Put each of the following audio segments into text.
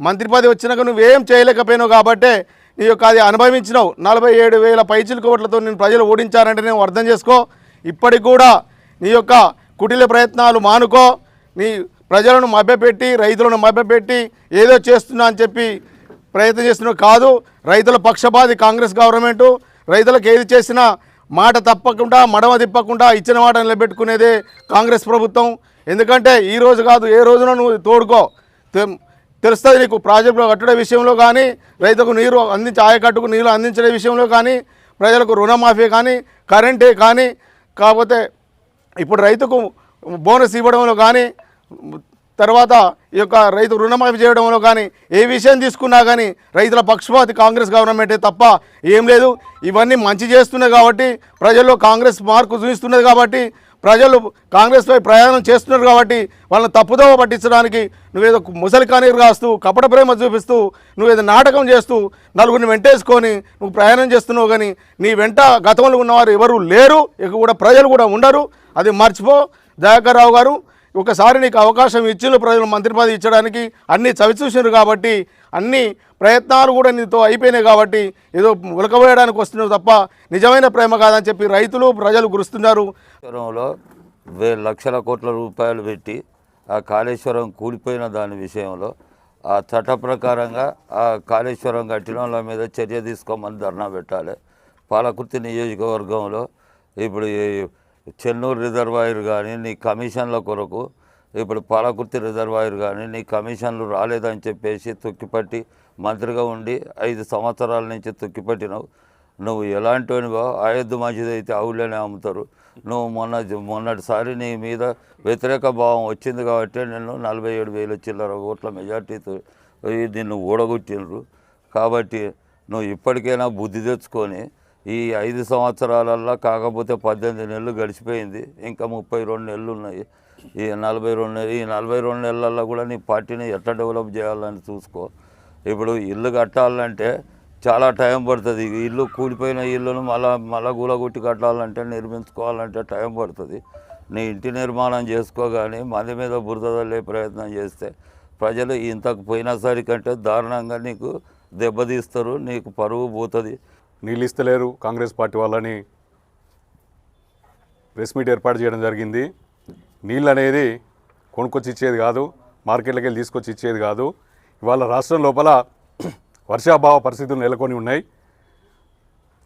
మంత్రి పదవి వచ్చినాక నువ్వేం చేయలేకపోయినావు కాబట్టే నీ యొక్క అది అనుభవించినావు. నలభై ఏడు వేల పైచిల కోట్లతో నేను ప్రజలు ఓడించారంటే నేను అర్థం చేసుకో. ఇప్పటికి కూడా నీ యొక్క కుటిల ప్రయత్నాలు మానుకో. నీ ప్రజలను మభ్యపెట్టి రైతులను మభ్యపెట్టి ఏదో చేస్తున్నా అని చెప్పి ప్రయత్నం చేస్తున్నావు కాదు. రైతుల పక్షపాతి కాంగ్రెస్ గవర్నమెంటు రైతులకు ఏది చేసినా మాట తప్పకుండా మడమ తిప్పకుండా ఇచ్చిన మాట నిలబెట్టుకునేదే కాంగ్రెస్ ప్రభుత్వం. ఎందుకంటే ఈ రోజు కాదు ఏ రోజున నువ్వు తోడుకో. తె- తెలుస్తుంది నీకు ప్రాజెక్టులు కట్టడం విషయంలో కానీ రైతుకు నీరు అందించే ఆయకట్టుకు నీరు అందించడం విషయంలో కానీ ప్రజలకు రుణమాఫీ కానీ కరెంటే కానీ కాకపోతే ఇప్పుడు రైతుకు బోనస్ ఇవ్వడంలో కానీ తర్వాత ఈ యొక్క రైతు రుణమాఫీ చేయడంలో కానీ ఏ విషయం తీసుకున్నా కానీ రైతుల పక్షపాతి కాంగ్రెస్ గవర్నమెంటే తప్ప ఏం లేదు. ఇవన్నీ మంచి చేస్తున్నాయి కాబట్టి ప్రజల్లో కాంగ్రెస్ మార్కు చూపిస్తున్నది కాబట్టి ప్రజలు కాంగ్రెస్పై ప్రయాణం చేస్తున్నారు కాబట్టి వాళ్ళని తప్పుదోవ పట్టించడానికి నువ్వేదో ముసలి కానీరు రాస్తూ కపట ప్రేమ చూపిస్తూ నువ్వేదో నాటకం చేస్తూ నలుగురిని వెంటేసుకొని నువ్వు ప్రయాణం చేస్తున్నావు కానీ నీ వెంట గతంలో ఉన్నవారు ఎవరు లేరు. ఇక కూడా ప్రజలు కూడా ఉండరు. అది మర్చిపో. దయాకర్ రావు గారు ఒకసారి నీకు అవకాశం ఇచ్చిన ప్రజలు మంత్రి పదవి ఇచ్చడానికి అన్ని చవిచూసినారు కాబట్టి అన్ని ప్రయత్నాలు కూడా నీతో అయిపోయినాయి కాబట్టి ఏదో ఉలకబోయడానికి వస్తున్నారు తప్ప నిజమైన ప్రేమ కాదని చెప్పి రైతులు ప్రజలు గురుస్తున్నారు. వేల లక్షల కోట్ల రూపాయలు పెట్టి ఆ కాళేశ్వరం కూలిపోయిన దాని విషయంలో ఆ చట్ట ప్రకారంగా ఆ కాళేశ్వరం కట్టిన వాళ్ళ మీద చర్య తీసుకోమని ధర్నా పెట్టాలి. పాలకుర్తి నియోజకవర్గంలో ఇప్పుడు చెన్నూరు రిజర్వాయర్ కానీ నీ కమిషన్ల కొరకు ఇప్పుడు పాలకుర్తి రిజర్వాయర్ కానీ నీ కమిషన్లు రాలేదని చెప్పేసి తొక్కిపట్టి మంత్రిగా ఉండి ఐదు సంవత్సరాల నుంచి తొక్కిపట్టినావు. నువ్వు ఎలాంటివనివో ఆయొద్దు మంచిది అయితే అవులేనే అమ్ముతారు. నువ్వు మొన్న మొన్నటిసారి నీ మీద వ్యతిరేక భావం వచ్చింది కాబట్టి నేను నలభై ఏడు వేల చిల్లర ఓట్ల మెజార్టీతో పోయి నిన్ను ఊడగొట్టినరు కాబట్టి నువ్వు ఇప్పటికైనా బుద్ధి తెచ్చుకొని ఈ ఐదు సంవత్సరాలల్లో కాకపోతే పద్దెనిమిది నెలలు గడిచిపోయింది. ఇంకా ముప్పై రెండు నెలలు ఉన్నాయి. ఈ నలభై రెండు నెలలు ఈ నలభై రెండు నెలల్లో కూడా నీ పార్టీని ఎట్లా డెవలప్ చేయాలని చూసుకో. ఇప్పుడు ఇల్లు కట్టాలంటే చాలా టైం పడుతుంది. ఈ ఇల్లు కూలిపోయిన ఇల్లును మళ్ళా మళ్ళా గూలగొట్టి కట్టాలంటే నిర్మించుకోవాలంటే టైం పడుతుంది. నీ ఇంటి నిర్మాణం చేసుకోగానే మంది మీద బురద ప్రయత్నం చేస్తే ప్రజలు ఇంతకు పోయినసరి కంటే దారుణంగా నీకు దెబ్బతీస్తారు నీకు పరువు పోతుంది. నీళ్ళు ఇస్తలేరు కాంగ్రెస్ పార్టీ వాళ్ళని ప్రెస్ మీట్ ఏర్పాటు చేయడం జరిగింది. నీళ్ళు అనేది కొనుక్కొచ్చి ఇచ్చేది కాదు మార్కెట్లకి వెళ్ళి తీసుకొచ్చి ఇచ్చేది కాదు. ఇవాళ రాష్ట్రం లోపల వర్షాభావ పరిస్థితులు నెలకొని ఉన్నాయి.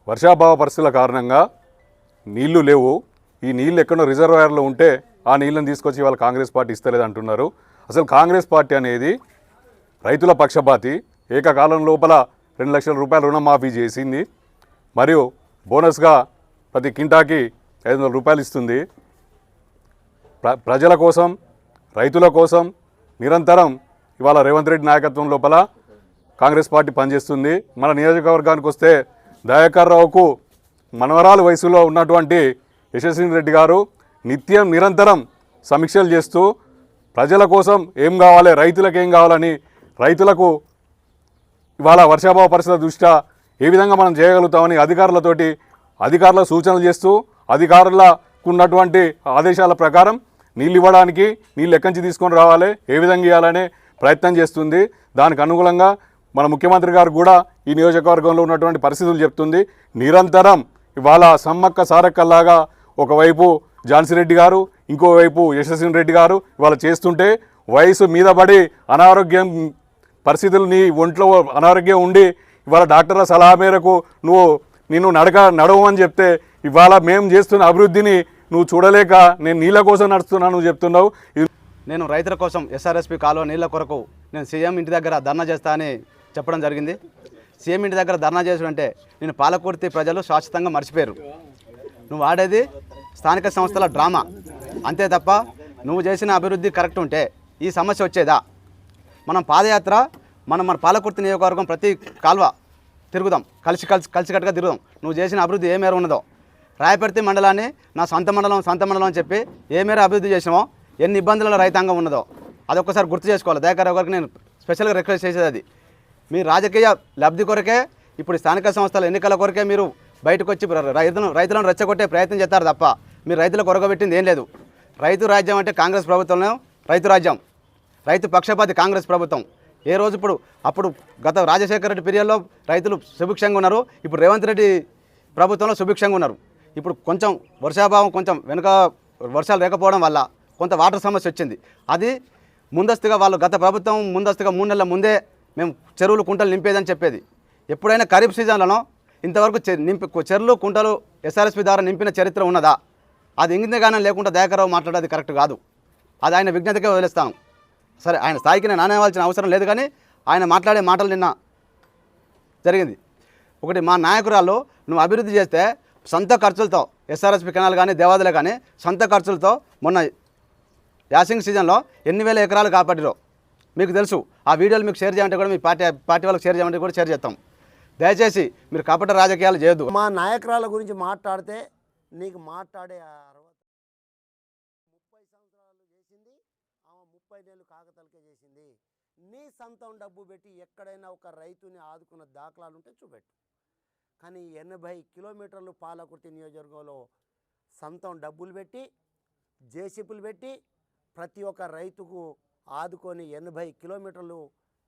వర్షాభావ పరిస్థితుల కారణంగా నీళ్ళు లేవు. ఈ నీళ్ళు ఎక్కడో రిజర్వాయర్లో ఉంటే ఆ నీళ్ళని తీసుకొచ్చి ఇవాళ కాంగ్రెస్ పార్టీ ఇస్తలేదు అంటున్నారు అసలు కాంగ్రెస్ పార్టీ అనేది రైతుల పక్షపాతి. ఏకకాలం లోపల రెండు లక్షల రూపాయల రుణమాఫీ చేసింది. మరియు బోనస్గా ప్రతి కింటాకి ఐదు వందల రూపాయలు ఇస్తుంది. ప్ర ప్రజల కోసం రైతుల కోసం నిరంతరం ఇవాళ రేవంత్ రెడ్డి నాయకత్వం లోపల కాంగ్రెస్ పార్టీ పనిచేస్తుంది. మన నియోజకవర్గానికి వస్తే దయాకర్ రావుకు మనవరాలు వయసులో ఉన్నటువంటి యశస్విని రెడ్డి గారు నిత్యం నిరంతరం సమీక్షలు చేస్తూ ప్రజల కోసం ఏం కావాలి రైతులకు ఏం కావాలని రైతులకు ఇవాళ వర్షాభావ పరిస్థితుల దృష్ట్యా ఏ విధంగా మనం చేయగలుగుతామని అధికారులతోటి అధికారుల సూచనలు చేస్తూ అధికారులకు ఉన్నటువంటి ఆదేశాల ప్రకారం నీళ్ళు ఇవ్వడానికి నీళ్ళు ఎక్కడి నుంచి తీసుకొని రావాలి ఏ విధంగా ఇవ్వాలనే ప్రయత్నం చేస్తుంది. దానికి అనుగుణంగా మన ముఖ్యమంత్రి గారు కూడా ఈ నియోజకవర్గంలో ఉన్నటువంటి పరిస్థితులు చెప్తుంది. నిరంతరం ఇవాళ సమ్మక్క సారక్కల్లాగా ఒకవైపు ఝాన్సీ రెడ్డి గారు ఇంకోవైపు యశస్విని రెడ్డి గారు ఇవాళ చేస్తుంటే వయసు మీద పడి అనారోగ్యం పరిస్థితులు నీ ఒంట్లో అనారోగ్యం ఉండి ఇవాళ డాక్టర్ల సలహా మేరకు నువ్వు నిన్ను నడక నడవమని చెప్తే ఇవాళ మేము చేస్తున్న అభివృద్ధిని నువ్వు చూడలేక నేను నీళ్ళ కోసం నడుస్తున్నాను నువ్వు చెప్తున్నావు. నేను రైతుల కోసం ఎస్ఆర్ఎస్పి కాలువ నీళ్ళ కొరకు నేను సీఎం ఇంటి దగ్గర ధర్నా చేస్తా అని చెప్పడం జరిగింది. సీఎం ఇంటి దగ్గర ధర్నా చేసినంటే నేను పాలకుర్తి ప్రజలు శాశ్వతంగా మర్చిపోయారు. నువ్వు ఆడేది స్థానిక సంస్థల డ్రామా. అంతే తప్ప నువ్వు చేసిన అభివృద్ధి కరెక్ట్ ఉంటే ఈ సమస్య వచ్చేదా? మనం పాదయాత్ర మనం మన పాలకుర్తి నియోజకవర్గం ప్రతి కాల్వ తిరుగుదాం. కలిసి కలిసి కలిసికట్టుగా తిరుగుదాం. నువ్వు చేసిన అభివృద్ధి ఏ మేర ఉన్నదో. రాయపర్తి మండలాన్ని నా సొంత మండలం సొంత మండలం అని చెప్పి ఏ మేర అభివృద్ధి చేసినామో ఎన్ని ఇబ్బందుల రైతాంగం ఉన్నదో అదొక్కసారి గుర్తు చేసుకోవాలి. దయాకరావు గారికి నేను స్పెషల్గా రిక్వెస్ట్ చేసేది అది. మీ రాజకీయ లబ్ధి కొరకే ఇప్పుడు స్థానిక సంస్థల ఎన్నికల కొరకే మీరు బయటకు వచ్చి రైతులను రైతులను రెచ్చగొట్టే ప్రయత్నం చేస్తారు తప్ప మీరు రైతుల కొరగబెట్టింది ఏం లేదు. రైతు రాజ్యం అంటే కాంగ్రెస్ ప్రభుత్వంలో రైతు రాజ్యం. రైతు పక్షపాతి కాంగ్రెస్ ప్రభుత్వం. ఏ రోజు ఇప్పుడు అప్పుడు గత రాజశేఖర రెడ్డి పీరియడ్లో రైతులు సుభిక్షంగా ఉన్నారు. ఇప్పుడు రేవంత్ రెడ్డి ప్రభుత్వంలో సుభిక్షంగా ఉన్నారు. ఇప్పుడు కొంచెం వర్షాభావం కొంచెం వెనుక వర్షాలు లేకపోవడం వల్ల కొంత వాటర్ సమస్య వచ్చింది. అది ముందస్తుగా వాళ్ళు గత ప్రభుత్వం ముందస్తుగా మూడు నెలల ముందే మేము చెరువులు కుంటలు నింపేదని చెప్పేది. ఎప్పుడైనా ఖరీఫ్ సీజన్లలో ఇంతవరకు చె- నింపి చెరువులు కుంటలు ఎస్ఆర్ఎస్పి ద్వారా నింపిన చరిత్ర ఉన్నదా? అది ఇంగితగానే లేకుండా దయాకరావు మాట్లాడేది కరెక్ట్ కాదు. అది ఆయన విజ్ఞతకే వదిలేస్తాం సరే ఆయన స్థాయికి నేను నానేవాల్సిన అవసరం లేదు కానీ ఆయన మాట్లాడే మాటలు నిన్న జరిగింది. ఒకటి మా నాయకురాలు నువ్వు అభివృద్ధి చేస్తే సొంత ఖర్చులతో ఎస్ఆర్ఎస్పి కెనాల్ కానీ దేవాదులే కానీ సొంత ఖర్చులతో మొన్న యాసింగ్ సీజన్లో ఎన్ని వేల ఎకరాలు కాపాడిరో మీకు తెలుసు. ఆ వీడియోలు మీకు షేర్ చేయమంటే కూడా మీ పార్టీ పార్టీ వాళ్ళకి షేర్ చేయమంటే కూడా షేర్ చేస్తాం. దయచేసి మీరు కపట రాజకీయాలు చేయొద్దు. మా నాయకురాల గురించి మాట్లాడితే నీకు మాట్లాడే ముప్పై సంవత్సరాలు చేసింది ఆమె ముప్పై నెలలు కాకతలకే చేసింది. నీ సొంతం డబ్బు పెట్టి ఎక్కడైనా ఒక రైతుని ఆదుకున్న దాఖలాలు ఉంటే చూపెట్టు. కానీ ఎనభై కిలోమీటర్లు పాలకుర్తి నియోజకవర్గంలో సొంతం డబ్బులు పెట్టి జేసీపులు పెట్టి ప్రతి ఒక్క రైతుకు ఆదుకొని ఎనభై కిలోమీటర్లు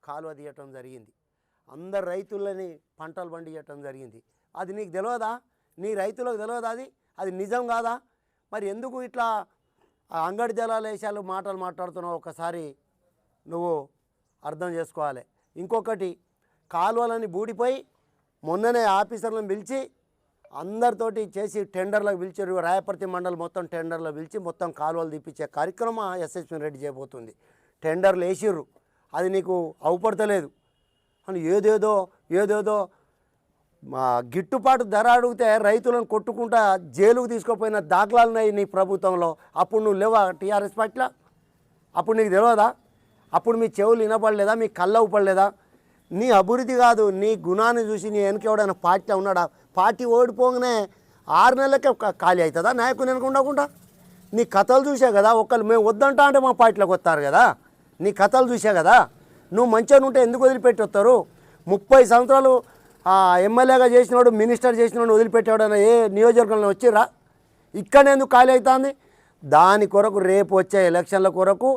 కాలువ తీయటం జరిగింది. అందరు రైతులని పంటలు పండించటం జరిగింది. అది నీకు తెలియదా నీ రైతులకు తెలియదా అది? అది నిజం కాదా? మరి ఎందుకు ఇట్లా ఆ అంగడి జలాల మాటలు మాట్లాడుతున్నావు ఒకసారి నువ్వు అర్థం చేసుకోవాలి. ఇంకొకటి కాలువలని బూడిపోయి మొన్ననే ఆఫీసర్లను పిలిచి అందరితోటి చేసి టెండర్లకు పిలిచారు. రాయపర్తి మండలి మొత్తం టెండర్లో పిలిచి మొత్తం కాలువలు తీపిచ్చే కార్యక్రమం ఎస్ఎస్పీ రెడ్డి చేయబోతుంది. టెండర్లు వేసిర్రు. అది నీకు అవుపడతలేదు. అని ఏదేదో ఏదేదో మా గిట్టుబాటు ధర అడిగితే రైతులను కొట్టుకుంటా జైలుకు తీసుకుపోయిన దాఖలాలు ఉన్నాయి నీ ప్రభుత్వంలో. అప్పుడు నువ్వు లేవా టీఆర్ఎస్ పార్టీలో అప్పుడు నీకు తెలియదా అప్పుడు మీ చెవులు వినపడలేదా? మీ కళ్ళ ఊపడలేదా నీ అభివృద్ధి కాదు నీ గుణాన్ని చూసి నీ వెనక ఎవడైనా పార్టీ ఉన్నాడా? పార్టీ ఓడిపోగానే ఆరు నెలలకే ఖాళీ అవుతుందా? నాయకుని వెనక ఉండకుండా? నీ కథలు చూసే కదా ఒకళ్ళు మేము వద్దంటా అంటే మా పార్టీలోకి వస్తారు కదా? నీ కథలు చూసే కదా? నువ్వు మంచిగా ఉంటే ఎందుకు వదిలిపెట్టి వస్తారు? ముప్పై సంవత్సరాలు ఎమ్మెల్యేగా చేసినోడు మినిస్టర్ చేసినోడు వదిలిపెట్టేవాడైనా ఏ నియోజకవర్గంలో వచ్చిరా ఇక్కడ ఎందుకు ఖాళీ అవుతుంది దాని కొరకు రేపు వచ్చే ఎలక్షన్ల కొరకు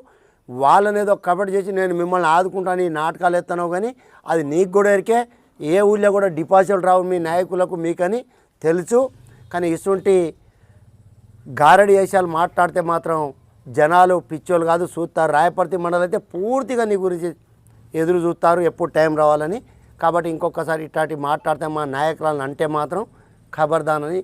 వాళ్ళని ఏదో కబడ్డీ చేసి నేను మిమ్మల్ని ఆదుకుంటాను ఈ నాటకాలు ఎత్తానో కానీ అది నీకు కూడా ఎరికే ఏ ఊళ్ళో కూడా డిపాజిట్లు రావు మీ నాయకులకు మీకని తెలుసు. కానీ ఇటువంటి గారడి వేషాలు మాట్లాడితే మాత్రం జనాలు పిచ్చోళ్ళు కాదు చూస్తారు. రాయపర్తి మండలి అయితే పూర్తిగా నీ గురించి ఎదురు చూస్తారు ఎప్పుడు టైం రావాలని కాబట్టి ఇంకొకసారి ఇట్లాంటి మాట్లాడితే మా నాయకులను అంటే మాత్రం ఖబర్దానని